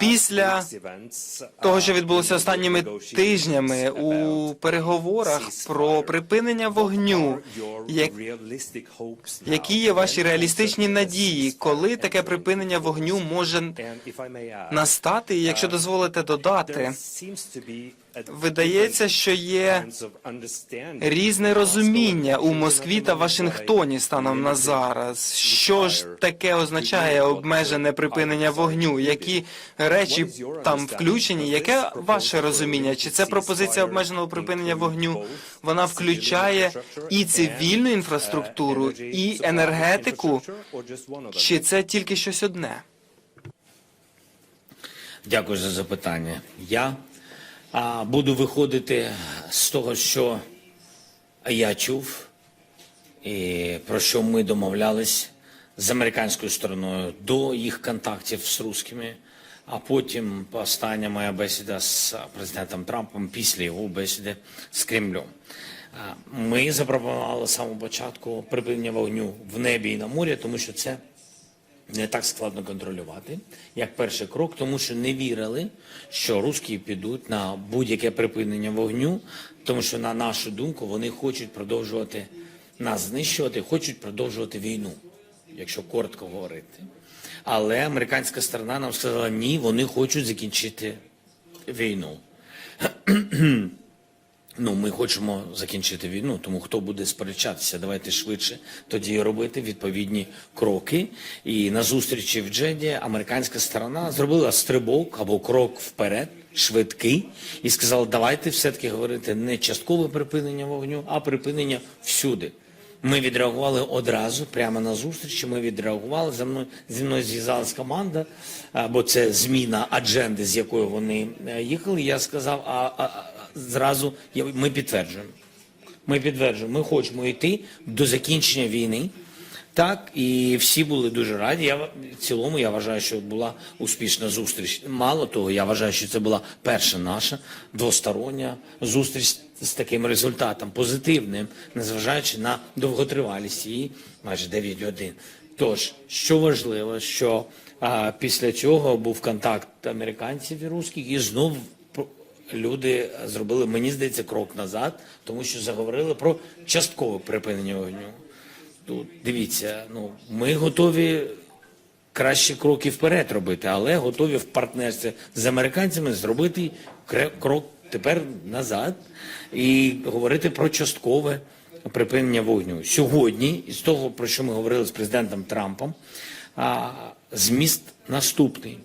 Після того, що відбулося останніми тижнями у переговорах про припинення вогню, як- які є ваші реалістичні надії, коли таке припинення вогню може настати, і якщо дозволите додати, видається, що є різне розуміння у Москві та Вашингтоні станом на зараз. Що ж таке означає обмежене припинення вогню? Які речі там включені? Яке ваше розуміння? Чи це пропозиція обмеженого припинення вогню? Вона включає і цивільну інфраструктуру, і енергетику? Чи це тільки щось одне? Дякую за запитання. Я а, буду виходити з того, що я чув, і про що ми домовлялись з американською стороною до їх контактів з русскими, а потім остання моя бесіда з президентом Трампом після його бесіди з Кремлем. Ми запропонували з самого початку припинення вогню в небі і на морі, тому що це не так складно контролювати, як перший крок, тому що не вірили, що русські підуть на будь-яке припинення вогню, тому що, на нашу думку, вони хочуть продовжувати нас знищувати, хочуть продовжувати війну, якщо коротко говорити. Але американська сторона нам сказала, ні, вони хочуть закінчити війну. Ну, ми хочемо закінчити війну, тому хто буде сперечатися, давайте швидше тоді робити відповідні кроки. І на зустрічі в Джеді американська сторона зробила стрибок або крок вперед, швидкий, і сказала, давайте все-таки говорити не часткове припинення вогню, а припинення всюди. Ми відреагували одразу, прямо на зустрічі. Ми відреагували. За мною зі мною зв'язалась команда, бо це зміна адженди, з якою вони е, їхали. Я сказав, а, а, а зразу я- ми підтверджуємо. Ми підтверджуємо, ми хочемо йти до закінчення війни. Так, і всі були дуже раді. Я в цілому я вважаю, що була успішна зустріч. Мало того, я вважаю, що це була перша наша двостороння зустріч з таким результатом, позитивним, незважаючи на довготривалість її майже 9 годин. Тож, що важливо, що а, після цього був контакт американців і русських, і знов люди зробили, мені здається, крок назад, тому що заговорили про часткове припинення вогню. Тут дивіться, ну ми готові кращі кроки вперед робити, але готові в партнерстві з американцями зробити крок тепер назад і говорити про часткове припинення вогню. Сьогодні, із того, про що ми говорили з президентом Трампом, зміст наступний.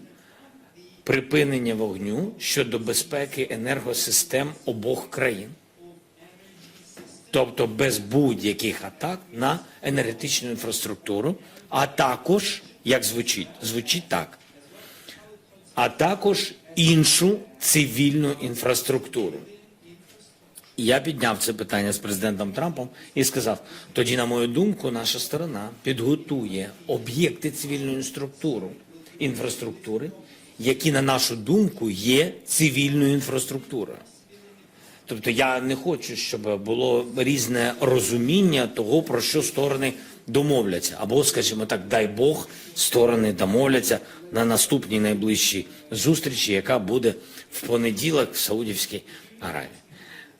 Припинення вогню щодо безпеки енергосистем обох країн тобто без будь-яких атак на енергетичну інфраструктуру, а також, як звучить, звучить так, а також іншу цивільну інфраструктуру. Я підняв це питання з президентом Трампом і сказав: тоді, на мою думку, наша сторона підготує об'єкти цивільної структури, інфраструктури, які, на нашу думку, є цивільною інфраструктурою. Тобто я не хочу, щоб було різне розуміння того, про що сторони домовляться. Або, скажімо так, дай Бог, сторони домовляться на наступній найближчій зустрічі, яка буде в понеділок в Саудівській Аравії.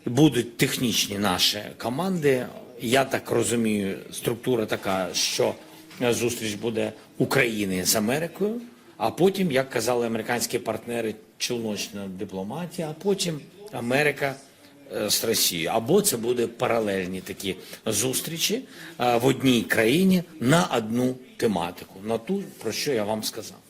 Будуть технічні наші команди. Я так розумію, структура така, що зустріч буде України з Америкою, а потім, як казали американські партнери, челночна дипломатія, а потім Америка з Росією. Або це буде паралельні такі зустрічі е, в одній країні на одну тематику, на ту, про що я вам сказав.